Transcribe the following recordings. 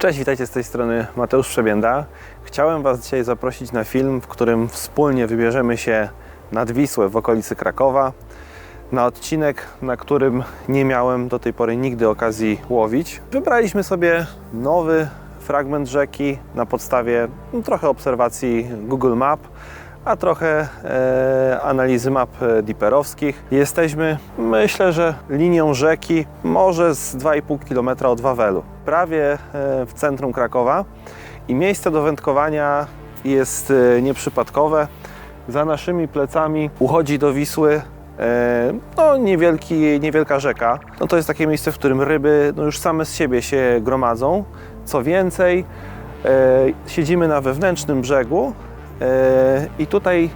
Cześć, witajcie z tej strony Mateusz Przebięda. Chciałem Was dzisiaj zaprosić na film, w którym wspólnie wybierzemy się nad Wisłę w okolicy Krakowa. Na odcinek, na którym nie miałem do tej pory nigdy okazji łowić. Wybraliśmy sobie nowy fragment rzeki na podstawie no, trochę obserwacji Google Map, a trochę e, analizy map e, diperowskich. Jesteśmy, myślę, że linią rzeki może z 2,5 km od Wawelu, prawie e, w centrum Krakowa i miejsce do wędkowania jest e, nieprzypadkowe. Za naszymi plecami uchodzi do Wisły e, no, niewielki, niewielka rzeka. No, to jest takie miejsce, w którym ryby no, już same z siebie się gromadzą. Co więcej, siedzimy na wewnętrznym brzegu i tutaj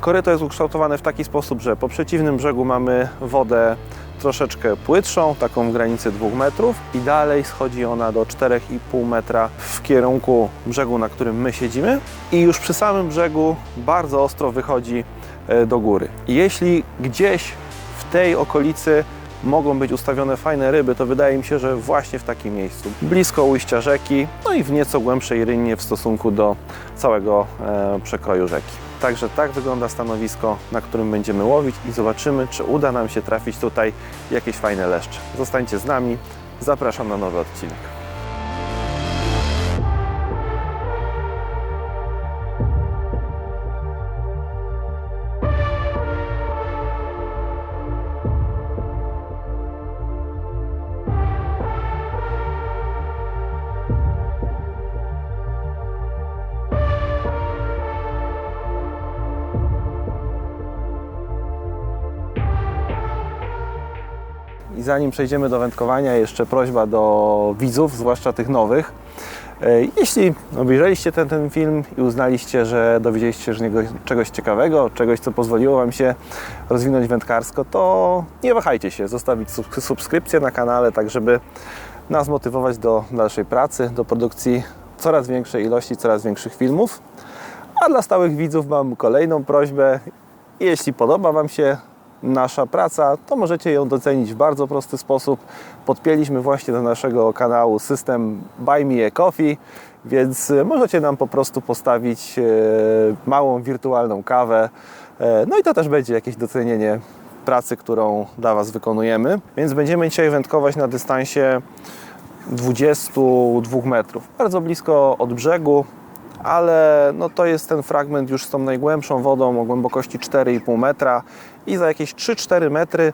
koryto jest ukształtowane w taki sposób, że po przeciwnym brzegu mamy wodę troszeczkę płytszą, taką w granicy 2 metrów i dalej schodzi ona do 4,5 metra w kierunku brzegu, na którym my siedzimy i już przy samym brzegu bardzo ostro wychodzi e, do góry. Jeśli gdzieś w tej okolicy mogą być ustawione fajne ryby, to wydaje mi się, że właśnie w takim miejscu, blisko ujścia rzeki, no i w nieco głębszej rynnie w stosunku do całego e, przekroju rzeki. Także tak wygląda stanowisko, na którym będziemy łowić i zobaczymy, czy uda nam się trafić tutaj jakieś fajne leszcze. Zostańcie z nami, zapraszam na nowy odcinek. Zanim przejdziemy do wędkowania, jeszcze prośba do widzów, zwłaszcza tych nowych. E, Jeśli obejrzeliście ten, ten film i uznaliście, że dowiedzieliście się z niego czegoś ciekawego, czegoś, co pozwoliło Wam się rozwinąć wędkarsko, to nie wahajcie się zostawić sub- subskrypcję na kanale, tak żeby nas motywować do dalszej pracy, do produkcji coraz większej ilości, coraz większych filmów. A dla stałych widzów mam kolejną prośbę. Jeśli podoba Wam się nasza praca, to możecie ją docenić w bardzo prosty sposób. Podpięliśmy właśnie do naszego kanału system Buy Me a Coffee, więc e, możecie nam po prostu postawić e, małą wirtualną kawę. E, No i to też będzie jakieś docenienie pracy, którą dla Was wykonujemy. Więc będziemy dzisiaj wędkować na dystansie 22 metrów, bardzo blisko od brzegu, ale no to jest ten fragment już z tą najgłębszą wodą o głębokości 4,5 metra i za jakieś 3-4 metry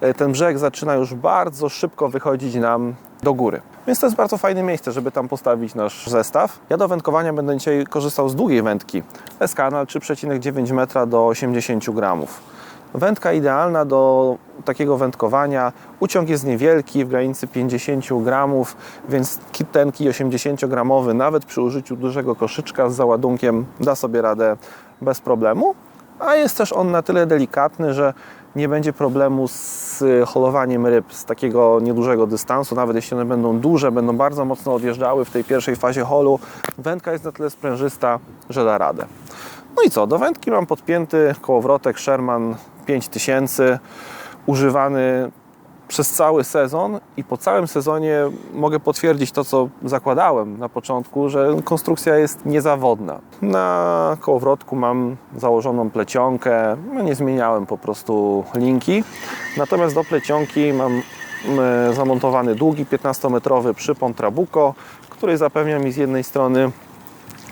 e, ten brzeg zaczyna już bardzo szybko wychodzić nam do góry. Więc to jest bardzo fajne miejsce, żeby tam postawić nasz zestaw. Ja do wędkowania będę dzisiaj korzystał z długiej wędki. S-kanal 3,9 metra do 80 gramów. Wędka idealna do takiego wędkowania. Uciąg jest niewielki, w granicy 50 gramów, więc ten kij 80-gramowy, nawet przy użyciu dużego koszyczka z załadunkiem, da sobie radę bez problemu. A jest też on na tyle delikatny, że nie będzie problemu z holowaniem ryb z takiego niedużego dystansu, nawet jeśli one będą duże, będą bardzo mocno odjeżdżały w tej pierwszej fazie holu. Wędka jest na tyle sprężysta, że da radę. No i co, do wędki mam podpięty kołowrotek Sherman 5000, używany przez cały sezon i po całym sezonie mogę potwierdzić to, co zakładałem na początku, że konstrukcja jest niezawodna. Na kołowrotku mam założoną plecionkę, no nie zmieniałem po prostu linki, natomiast do plecionki mam zamontowany długi 15-metrowy przypon Trabuco, który zapewnia mi z jednej strony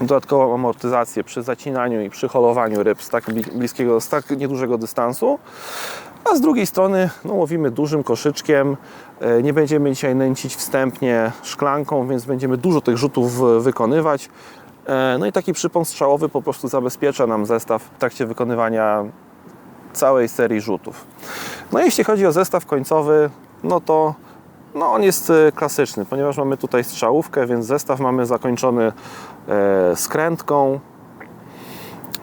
dodatkową amortyzację przy zacinaniu i przy holowaniu ryb z tak bli- bliskiego, z tak niedużego dystansu. A z drugiej strony no, łowimy dużym koszyczkiem. E, Nie będziemy dzisiaj nęcić wstępnie szklanką, więc będziemy dużo tych rzutów wykonywać. E, No i taki przypon strzałowy po prostu zabezpiecza nam zestaw w trakcie wykonywania całej serii rzutów. No jeśli chodzi o zestaw końcowy, no to no on jest e, klasyczny, ponieważ mamy tutaj strzałówkę, więc zestaw mamy zakończony e, skrętką.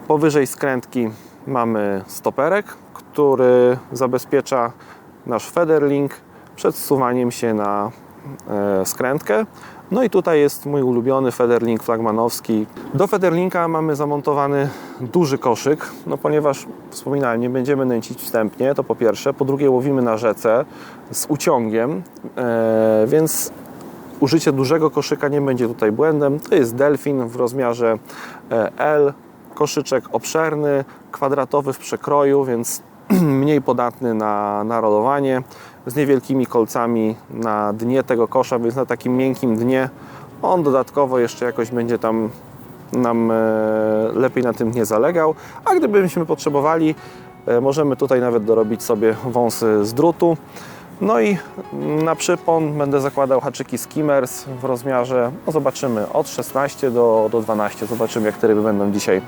Powyżej skrętki mamy stoperek, który zabezpiecza nasz federlink przed zsuwaniem się na e, skrętkę. No i tutaj jest mój ulubiony federlink flagmanowski. Do federlinka mamy zamontowany duży koszyk, no ponieważ wspominałem, nie będziemy nęcić wstępnie, to po pierwsze. Po drugie łowimy na rzece z uciągiem, e, więc użycie dużego koszyka nie będzie tutaj błędem. To jest delfin w rozmiarze e, L, koszyczek obszerny, kwadratowy w przekroju, więc mniej podatny na, na rolowanie, z niewielkimi kolcami na dnie tego kosza, więc na takim miękkim dnie on dodatkowo jeszcze jakoś będzie tam nam e, lepiej na tym nie zalegał, a gdybyśmy potrzebowali, e, możemy tutaj nawet dorobić sobie wąsy z drutu. No i na przypon będę zakładał haczyki skimmers w rozmiarze, no zobaczymy, od 16 do, do 12. Zobaczymy, jak te ryby będą dzisiaj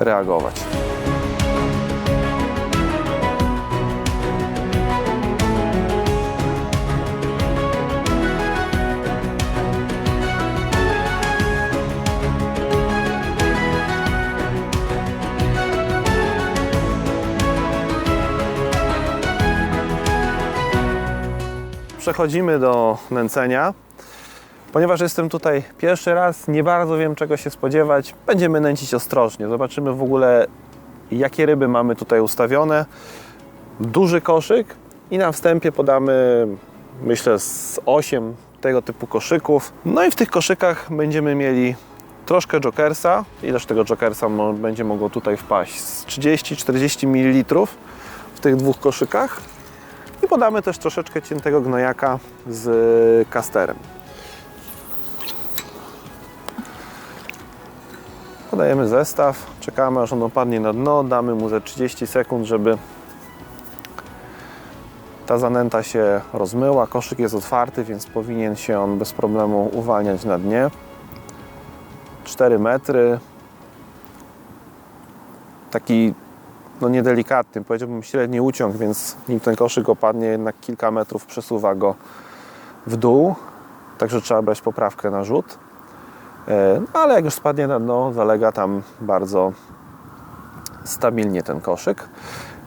reagować. Przechodzimy do nęcenia. Ponieważ jestem tutaj pierwszy raz, nie bardzo wiem czego się spodziewać. Będziemy nęcić ostrożnie. Zobaczymy w ogóle jakie ryby mamy tutaj ustawione. Duży koszyk i na wstępie podamy myślę z 8 tego typu koszyków. No i w tych koszykach będziemy mieli troszkę jokersa. Ileż tego jokersa będzie mogło tutaj wpaść? Z 30-40 ml w tych dwóch koszykach. I podamy też troszeczkę ciętego gnojaka z kasterem. Podajemy zestaw, czekamy aż on opadnie na dno, damy mu ze 30 sekund, żeby ta zanęta się rozmyła. Koszyk jest otwarty, więc powinien się on bez problemu uwalniać na dnie. 4 metry. Taki no niedelikatny, powiedziałbym średni uciąg, więc nim ten koszyk opadnie, jednak kilka metrów przesuwa go w dół. Także trzeba brać poprawkę na rzut. E, No, ale jak już spadnie na dno, zalega tam bardzo stabilnie ten koszyk.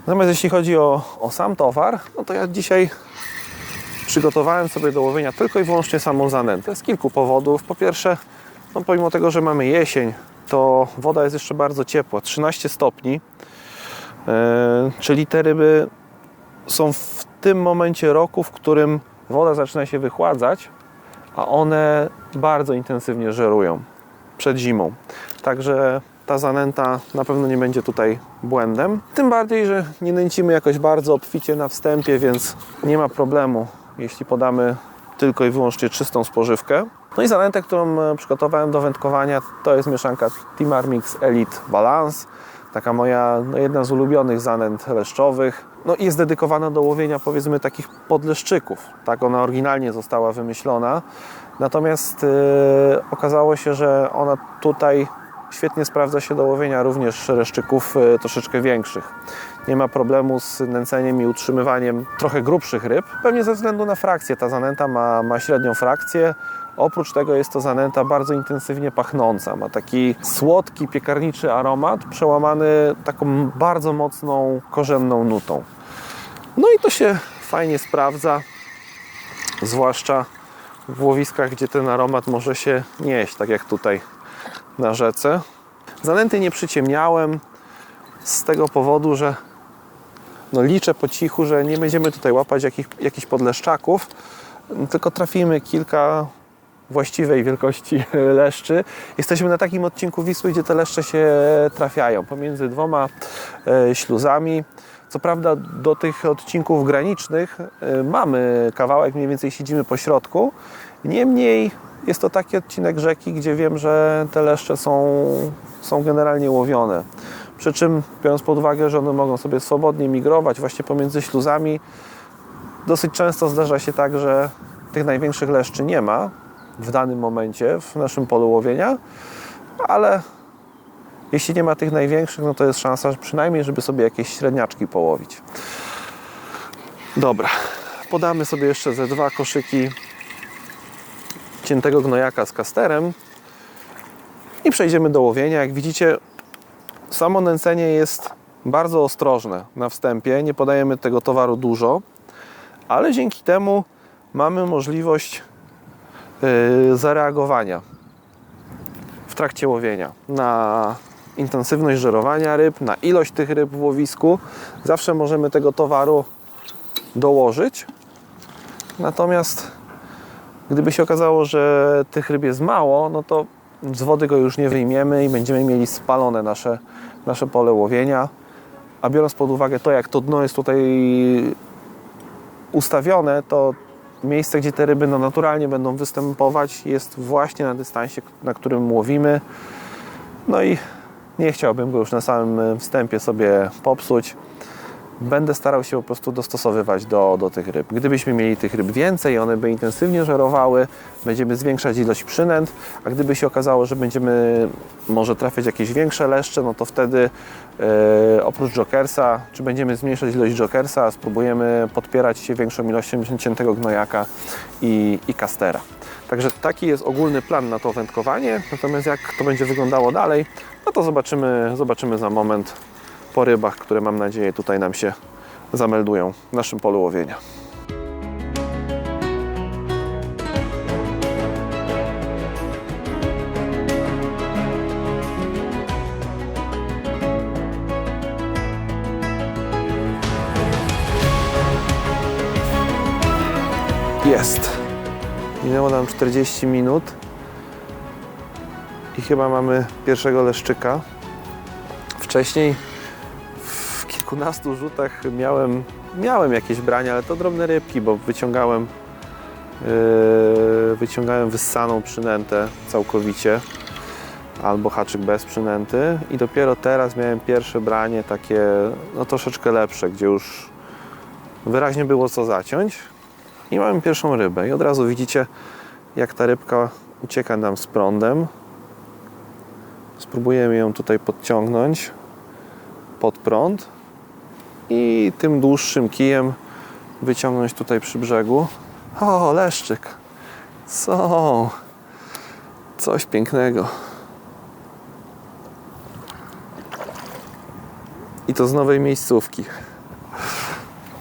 Natomiast jeśli chodzi o, o sam towar, no to ja dzisiaj przygotowałem sobie do łowienia tylko i wyłącznie samą zanętę z kilku powodów. Po pierwsze, no pomimo tego, że mamy jesień, to woda jest jeszcze bardzo ciepła, 13 stopni, czyli te ryby są w tym momencie roku, w którym woda zaczyna się wychładzać, a one bardzo intensywnie żerują przed zimą. Także ta zanęta na pewno nie będzie tutaj błędem. Tym bardziej, że nie nęcimy jakoś bardzo obficie na wstępie, więc nie ma problemu, jeśli podamy tylko i wyłącznie czystą spożywkę. No i zanętę, którą e, przygotowałem do wędkowania, to jest mieszanka Timar Mix Elite Balance. Taka moja no, jedna z ulubionych zanęt leszczowych. No jest dedykowana do łowienia powiedzmy takich podleszczyków. Tak ona oryginalnie została wymyślona. Natomiast e, okazało się, że ona tutaj świetnie sprawdza się do łowienia również reszczyków e, troszeczkę większych. Nie ma problemu z nęceniem i utrzymywaniem trochę grubszych ryb, pewnie ze względu na frakcję. Ta zanęta ma, ma średnią frakcję. Oprócz tego jest to zanęta bardzo intensywnie pachnąca. Ma taki słodki, piekarniczy aromat, przełamany taką bardzo mocną, korzenną nutą. No i to się fajnie sprawdza, zwłaszcza w łowiskach, gdzie ten aromat może się nieść, tak jak tutaj na rzece. Zanęty nie przyciemniałem z tego powodu, że no liczę po cichu, że nie będziemy tutaj łapać jakich, jakichś podleszczaków, tylko trafimy kilka właściwej wielkości leszczy. Jesteśmy na takim odcinku Wisły, gdzie te leszcze się trafiają pomiędzy dwoma e, śluzami. Co prawda do tych odcinków granicznych e, mamy kawałek, mniej więcej siedzimy po środku. Niemniej jest to taki odcinek rzeki, gdzie wiem, że te leszcze są, są generalnie łowione. Przy czym, biorąc pod uwagę, że one mogą sobie swobodnie migrować właśnie pomiędzy śluzami, dosyć często zdarza się tak, że tych największych leszczy nie ma w danym momencie w naszym polu łowienia, ale jeśli nie ma tych największych, no to jest szansa że przynajmniej, żeby sobie jakieś średniaczki połowić. Dobra, podamy sobie jeszcze ze dwa koszyki ciętego gnojaka z kasterem i przejdziemy do łowienia. Jak widzicie, samo nęcenie jest bardzo ostrożne na wstępie. Nie podajemy tego towaru dużo, ale dzięki temu mamy możliwość yy, zareagowania w trakcie łowienia na intensywność żerowania ryb, na ilość tych ryb w łowisku. Zawsze możemy tego towaru dołożyć. Natomiast Gdyby się okazało, że tych ryb jest mało, no to z wody go już nie wyjmiemy i będziemy mieli spalone nasze, nasze pole łowienia. A biorąc pod uwagę to, jak to dno jest tutaj ustawione, to miejsce, gdzie te ryby no, naturalnie będą występować, jest właśnie na dystansie, na którym łowimy. No i nie chciałbym go już na samym wstępie sobie popsuć. Będę starał się po prostu dostosowywać do, do tych ryb. Gdybyśmy mieli tych ryb więcej, one by intensywnie żerowały, będziemy zwiększać ilość przynęt, a gdyby się okazało, że będziemy może trafiać jakieś większe leszcze, no to wtedy e, oprócz jokersa, czy będziemy zmniejszać ilość jokersa, spróbujemy podpierać się większą ilością ciętego gnojaka i, i kastera. Także taki jest ogólny plan na to wędkowanie, natomiast jak to będzie wyglądało dalej, no to zobaczymy, zobaczymy za moment po rybach, które mam nadzieję tutaj nam się zameldują w naszym polu łowienia. Jest. Minęło nam 40 minut i chyba mamy pierwszego leszczyka. Wcześniej kilkunastu rzutach miałem, miałem jakieś brania, ale to drobne rybki, bo wyciągałem, yy, wyciągałem wyssaną przynętę całkowicie albo haczyk bez przynęty. I dopiero teraz miałem pierwsze branie takie no troszeczkę lepsze, gdzie już wyraźnie było co zaciąć. I mamy pierwszą rybę. I od razu widzicie jak ta rybka ucieka nam z prądem. Spróbujemy ją tutaj podciągnąć pod prąd i tym dłuższym kijem wyciągnąć tutaj przy brzegu. O, leszczyk. Są. Coś pięknego. I to z nowej miejscówki.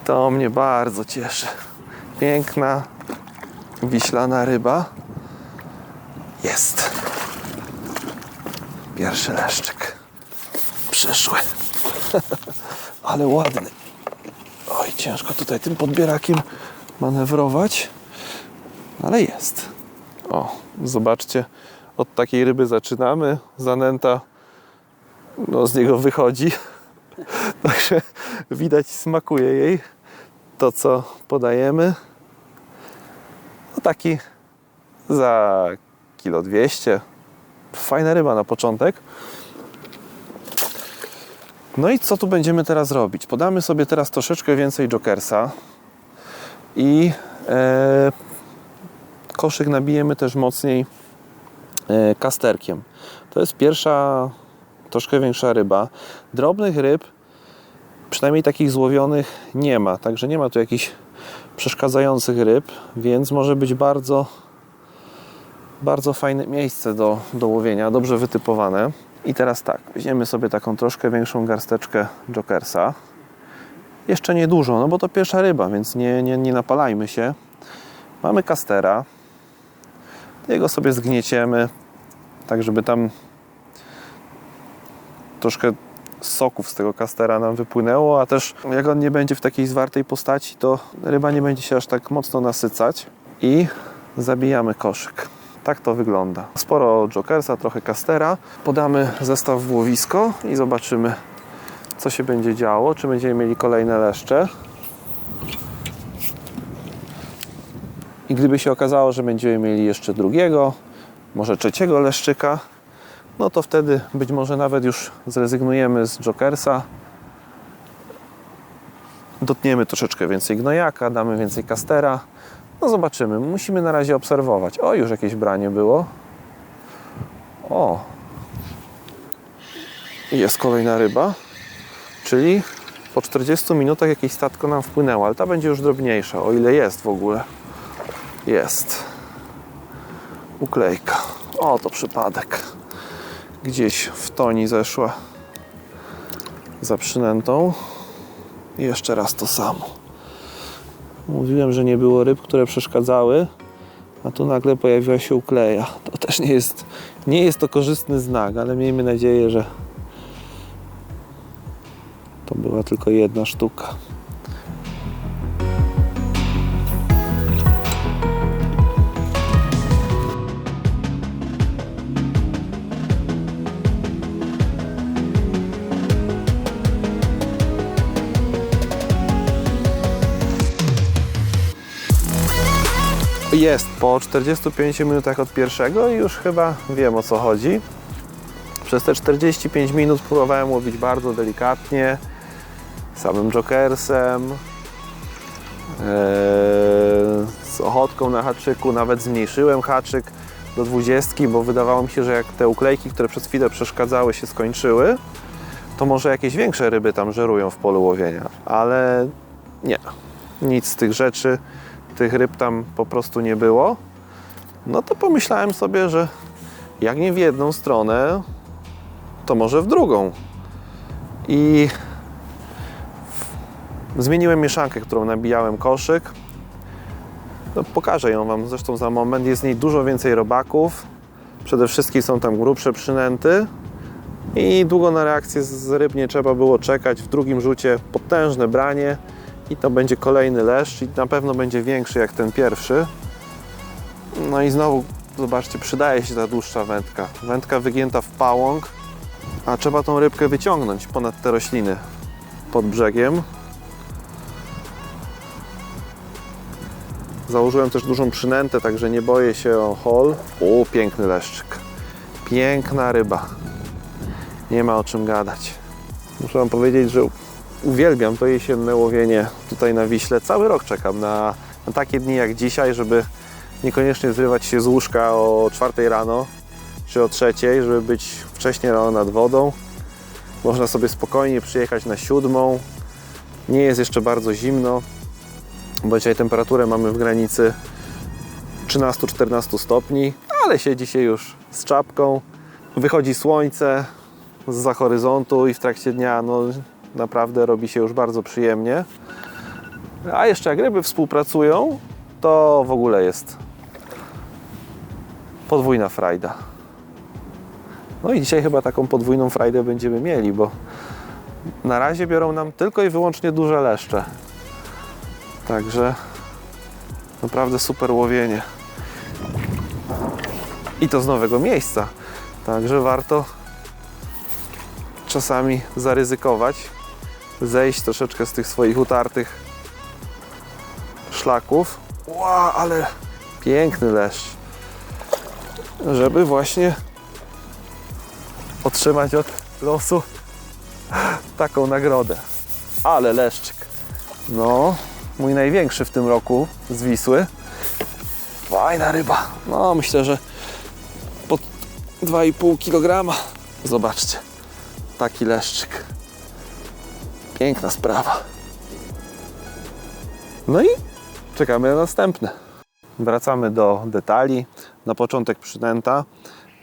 To mnie bardzo cieszy. Piękna, wiślana ryba. Jest. Pierwszy leszczyk. Przyszły. Ale ładny. Oj, ciężko tutaj tym podbierakiem manewrować. Ale jest. O, zobaczcie. Od takiej ryby zaczynamy. Zanęta no, z niego wychodzi. Także widać, smakuje jej to, co podajemy. No taki za kilo 200. Fajna ryba na początek. No i co tu będziemy teraz robić? Podamy sobie teraz troszeczkę więcej jokersa i e, koszyk nabijemy też mocniej e, kasterkiem. To jest pierwsza, troszkę większa ryba. Drobnych ryb, przynajmniej takich złowionych, nie ma. Także nie ma tu jakichś przeszkadzających ryb, więc może być bardzo, bardzo fajne miejsce do, do łowienia, dobrze wytypowane. I teraz tak, weźmiemy sobie taką troszkę większą garsteczkę jokersa. Jeszcze nie dużo, no bo to pierwsza ryba, więc nie, nie, nie napalajmy się. Mamy kastera. Jego sobie zgnieciemy, tak żeby tam troszkę soków z tego kastera nam wypłynęło, a też jak on nie będzie w takiej zwartej postaci, to ryba nie będzie się aż tak mocno nasycać i zabijamy koszyk. Tak to wygląda. Sporo jokersa, trochę kastera. Podamy zestaw w łowisko i zobaczymy, co się będzie działo. Czy będziemy mieli kolejne leszcze. I gdyby się okazało, że będziemy mieli jeszcze drugiego, może trzeciego leszczyka, no to wtedy być może nawet już zrezygnujemy z jokersa. Dotniemy troszeczkę więcej gnojaka, damy więcej kastera no zobaczymy. Musimy na razie obserwować. O, już jakieś branie było. O. Jest kolejna ryba. Czyli po 40 minutach jakieś statko nam wpłynęło, ale ta będzie już drobniejsza, o ile jest w ogóle. Jest. Uklejka. O, to przypadek. Gdzieś w toni zeszła za przynętą. I jeszcze raz to samo. Mówiłem, że nie było ryb, które przeszkadzały, a tu nagle pojawiła się ukleja. To też nie jest, nie jest to korzystny znak, ale miejmy nadzieję, że to była tylko jedna sztuka. Jest po 45 minutach od pierwszego i już chyba wiem o co chodzi. Przez te 45 minut próbowałem łowić bardzo delikatnie, samym jokersem, Eee, z ochotką na haczyku, nawet zmniejszyłem haczyk do 20, bo wydawało mi się, że jak te uklejki, które przez chwilę przeszkadzały się skończyły, to może jakieś większe ryby tam żerują w polu łowienia, ale nie, nic z tych rzeczy, tych ryb tam po prostu nie było. No to pomyślałem sobie, że jak nie w jedną stronę, to może w drugą. I Zmieniłem mieszankę, którą nabijałem koszyk. No, pokażę ją Wam zresztą za moment. Jest w niej dużo więcej robaków. Przede wszystkim są tam grubsze przynęty. I długo na reakcję z ryb nie trzeba było czekać. W drugim rzucie potężne branie i to będzie kolejny leszcz i na pewno będzie większy jak ten pierwszy. No i znowu, zobaczcie, przydaje się ta dłuższa wędka. Wędka wygięta w pałąk, a trzeba tą rybkę wyciągnąć ponad te rośliny pod brzegiem. Założyłem też dużą przynętę, także nie boję się o hol. O, piękny leszczyk. Piękna ryba. Nie ma o czym gadać. Muszę Wam powiedzieć, że uwielbiam to jesienne łowienie tutaj na Wiśle. Cały rok czekam na, na takie dni jak dzisiaj, żeby niekoniecznie zrywać się z łóżka o 4 rano czy o 3, żeby być wcześniej rano nad wodą. Można sobie spokojnie przyjechać na siódmą. Nie jest jeszcze bardzo zimno bo dzisiaj temperaturę mamy w granicy 13-14 stopni, ale siedzi się już z czapką. Wychodzi słońce za horyzontu i w trakcie dnia no, naprawdę robi się już bardzo przyjemnie. A jeszcze jak ryby współpracują, to w ogóle jest podwójna frajda. No i dzisiaj chyba taką podwójną frajdę będziemy mieli, bo na razie biorą nam tylko i wyłącznie duże leszcze. Także naprawdę super łowienie. I to z nowego miejsca. Także warto czasami zaryzykować, zejść troszeczkę z tych swoich utartych szlaków. Ła, ale piękny leszcz. Żeby właśnie otrzymać od losu taką nagrodę. Ale leszczyk. No, mój największy w tym roku z Wisły. Fajna ryba. No, myślę, że pod 2,5 kg. Zobaczcie, taki leszczyk. Piękna sprawa. No i czekamy na następne. Wracamy do detali. Na początek przynęta.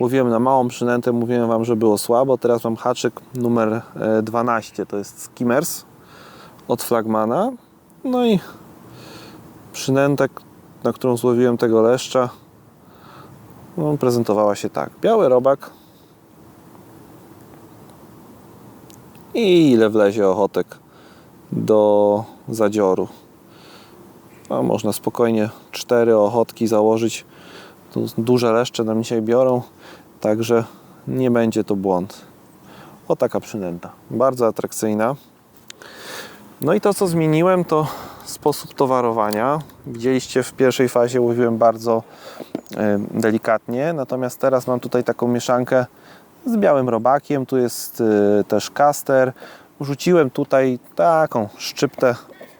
Mówiłem na małą przynętę, mówiłem Wam, że było słabo. Teraz mam haczyk numer e, 12. To jest Skimmers od Flagmana. No i przynęta, na którą złowiłem tego leszcza, no, prezentowała się tak. Biały robak i ile wlezie ochotek do zadzioru. A można spokojnie cztery ochotki założyć. Tu duże leszcze nam dzisiaj biorą, także nie będzie to błąd. O taka przynęta. Bardzo atrakcyjna. No i to, co zmieniłem, to sposób towarowania. Widzieliście, w pierwszej fazie łowiłem bardzo e, delikatnie, natomiast teraz mam tutaj taką mieszankę z białym robakiem. Tu jest e, też kaster. Rzuciłem tutaj taką szczyptę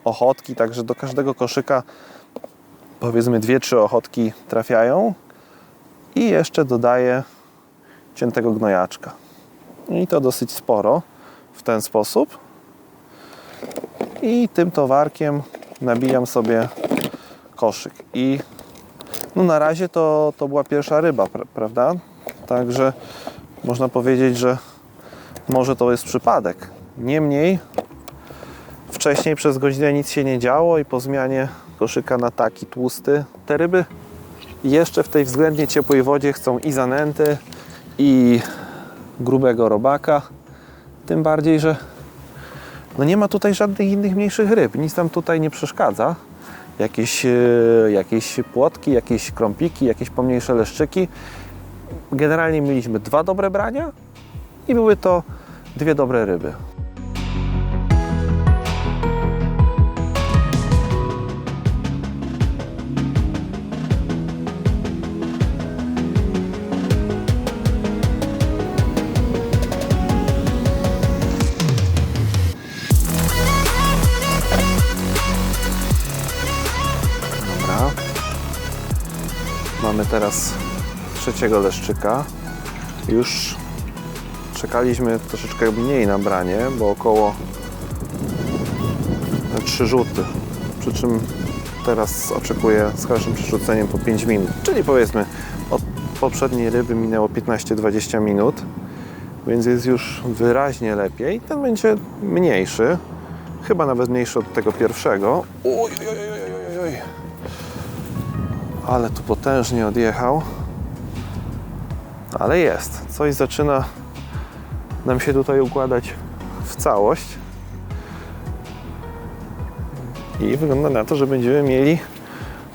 ochotki, także do każdego koszyka powiedzmy dwie, trzy ochotki trafiają i jeszcze dodaję ciętego gnojaczka. I to dosyć sporo w ten sposób i tym towarkiem nabijam sobie koszyk i no na razie to, to była pierwsza ryba, pra, prawda? Także można powiedzieć, że może to jest przypadek. Niemniej wcześniej przez godzinę nic się nie działo i po zmianie koszyka na taki tłusty te ryby jeszcze w tej względnie ciepłej wodzie chcą i zanęty i grubego robaka. Tym bardziej, że no nie ma tutaj żadnych innych mniejszych ryb, nic nam tutaj nie przeszkadza. Jakieś, e, jakieś płotki, jakieś krąpiki, jakieś pomniejsze leszczyki generalnie mieliśmy dwa dobre brania i były to dwie dobre ryby. Mamy teraz trzeciego leszczyka. Już czekaliśmy troszeczkę mniej na branie, bo około trzy rzuty. Przy czym teraz oczekuję z każdym przerzuceniem po 5 minut. Czyli powiedzmy od poprzedniej ryby minęło 15-20 minut, więc jest już wyraźnie lepiej. Ten będzie mniejszy, chyba nawet mniejszy od tego pierwszego. Oj, oj, oj, oj, oj. Ale tu potężnie odjechał. Ale jest. Coś zaczyna nam się tutaj układać w całość. I wygląda na to, że będziemy mieli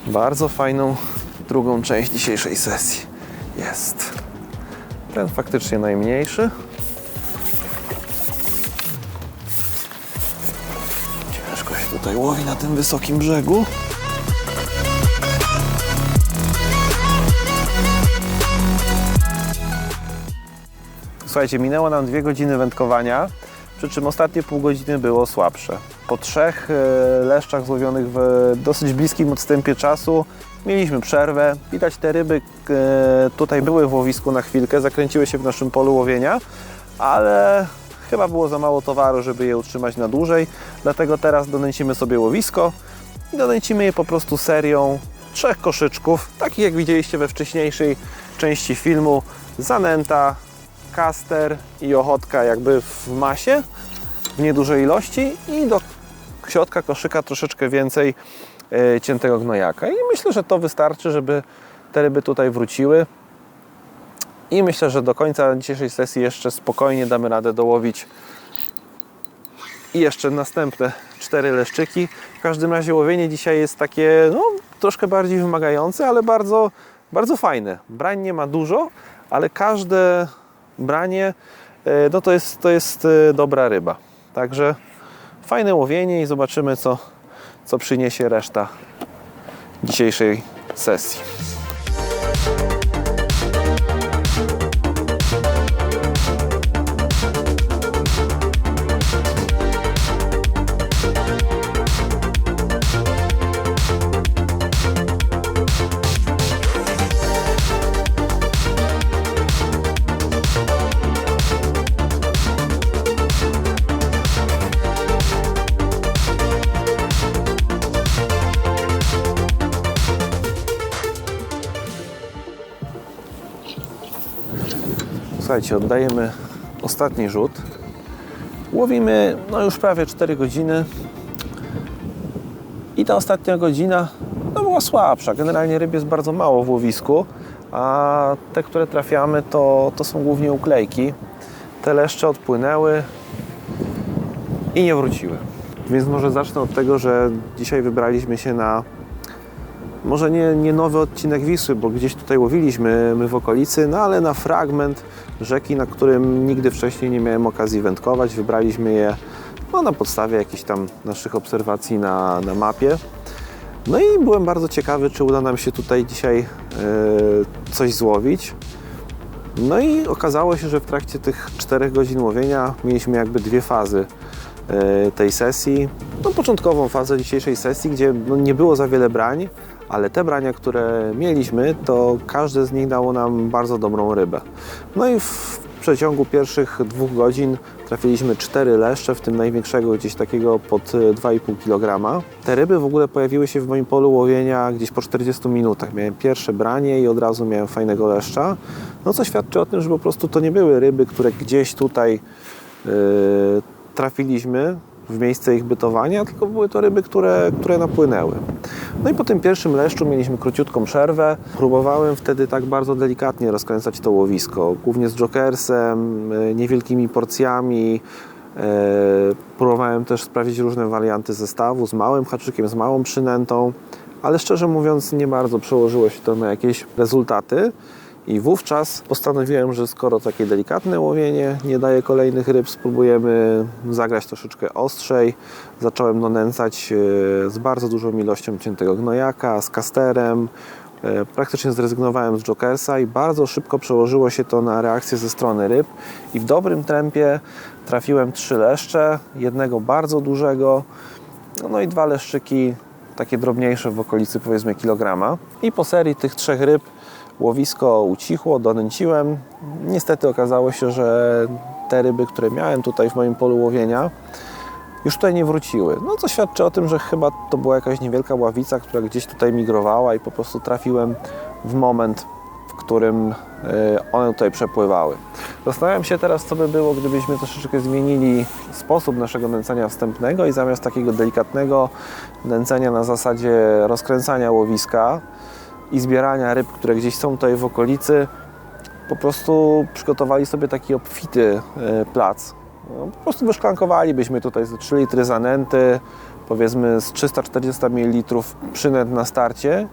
bardzo fajną drugą część dzisiejszej sesji. Jest. Ten faktycznie najmniejszy. Ciężko się tutaj łowi na tym wysokim brzegu. Słuchajcie, minęło nam dwie godziny wędkowania, przy czym ostatnie pół godziny było słabsze. Po trzech e, leszczach złowionych w dosyć bliskim odstępie czasu mieliśmy przerwę. Widać te ryby e, tutaj były w łowisku na chwilkę, zakręciły się w naszym polu łowienia, ale chyba było za mało towaru, żeby je utrzymać na dłużej. Dlatego teraz donęcimy sobie łowisko i donęcimy je po prostu serią trzech koszyczków, takich jak widzieliście we wcześniejszej części filmu. Zanęta, kaster i ochotka jakby w masie, w niedużej ilości i do środka koszyka troszeczkę więcej e, ciętego gnojaka. I myślę, że to wystarczy, żeby te ryby tutaj wróciły. I myślę, że do końca dzisiejszej sesji jeszcze spokojnie damy radę dołowić i jeszcze następne cztery leszczyki. W każdym razie łowienie dzisiaj jest takie no, troszkę bardziej wymagające, ale bardzo, bardzo fajne. Brań nie ma dużo, ale każde branie e, no to jest, to jest e, dobra ryba. Także fajne łowienie i zobaczymy co, co przyniesie reszta dzisiejszej sesji. Słuchajcie, oddajemy ostatni rzut. Łowimy no już prawie 4 godziny. I ta ostatnia godzina no była słabsza. Generalnie ryb jest bardzo mało w łowisku, a te, które trafiamy, to, to są głównie uklejki. Te leszcze odpłynęły i nie wróciły. Więc może zacznę od tego, że dzisiaj wybraliśmy się na może nie, nie nowy odcinek Wisły, bo gdzieś tutaj łowiliśmy my w okolicy, no ale na fragment rzeki, na którym nigdy wcześniej nie miałem okazji wędkować. Wybraliśmy je no, na podstawie jakichś tam naszych obserwacji na, na mapie. No i byłem bardzo ciekawy, czy uda nam się tutaj dzisiaj e, coś złowić. No i okazało się, że w trakcie tych 4 godzin łowienia mieliśmy jakby dwie fazy e, tej sesji. No, początkową fazę dzisiejszej sesji, gdzie no, nie było za wiele brań, ale te brania, które mieliśmy, to każde z nich dało nam bardzo dobrą rybę. No i w przeciągu pierwszych dwóch godzin trafiliśmy cztery leszcze, w tym największego gdzieś takiego pod 2,5 kg. Te ryby w ogóle pojawiły się w moim polu łowienia gdzieś po 40 minutach. Miałem pierwsze branie i od razu miałem fajnego leszcza. No co świadczy o tym, że po prostu to nie były ryby, które gdzieś tutaj yy, trafiliśmy w miejsce ich bytowania, tylko były to ryby, które, które napłynęły. No i po tym pierwszym leszczu mieliśmy króciutką przerwę. Próbowałem wtedy tak bardzo delikatnie rozkręcać to łowisko, głównie z jokersem, e, niewielkimi porcjami. E, próbowałem też sprawdzić różne warianty zestawu z małym haczykiem, z małą przynętą, ale szczerze mówiąc nie bardzo przełożyło się to na jakieś rezultaty. I wówczas postanowiłem, że skoro takie delikatne łowienie nie daje kolejnych ryb, spróbujemy zagrać troszeczkę ostrzej. Zacząłem donęcać e, z bardzo dużą ilością ciętego gnojaka, z kasterem. E, praktycznie zrezygnowałem z jokersa i bardzo szybko przełożyło się to na reakcję ze strony ryb. I w dobrym tempie trafiłem trzy leszcze, jednego bardzo dużego, no i dwa leszczyki takie drobniejsze w okolicy powiedzmy kilograma. I po serii tych trzech ryb łowisko ucichło, donęciłem. Niestety okazało się, że te ryby, które miałem tutaj w moim polu łowienia, już tutaj nie wróciły. No co świadczy o tym, że chyba to była jakaś niewielka ławica, która gdzieś tutaj migrowała i po prostu trafiłem w moment, w którym y, one tutaj przepływały. Zastanawiam się teraz, co by było, gdybyśmy troszeczkę zmienili sposób naszego nęcenia wstępnego i zamiast takiego delikatnego nęcenia na zasadzie rozkręcania łowiska i zbierania ryb, które gdzieś są tutaj w okolicy, po prostu przygotowali sobie taki obfity y, plac. No, po prostu wyszklankowalibyśmy tutaj ze 3 litry zanęty, powiedzmy z 340 ml przynęt na starcie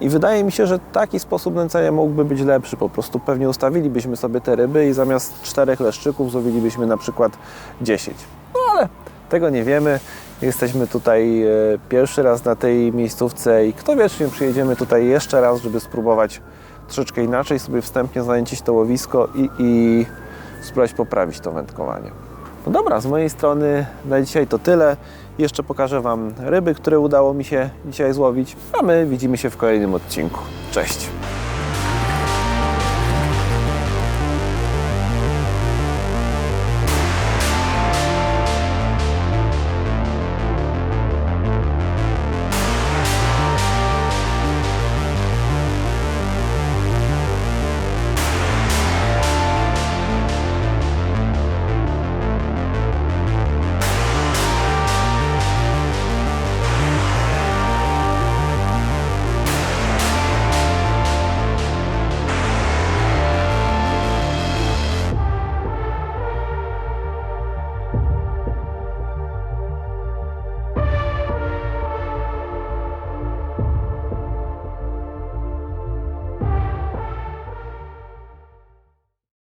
i wydaje mi się, że taki sposób nęcenia mógłby być lepszy. Po prostu pewnie ustawilibyśmy sobie te ryby i zamiast czterech leszczyków złowilibyśmy na przykład 10. No ale tego nie wiemy. Jesteśmy tutaj e, pierwszy raz na tej miejscówce i kto wie, czy nie przyjedziemy tutaj jeszcze raz, żeby spróbować troszeczkę inaczej sobie wstępnie zanęcić to łowisko i, i spróbować poprawić to wędkowanie. No dobra, z mojej strony na dzisiaj to tyle. Jeszcze pokażę Wam ryby, które udało mi się dzisiaj złowić, a my widzimy się w kolejnym odcinku. Cześć!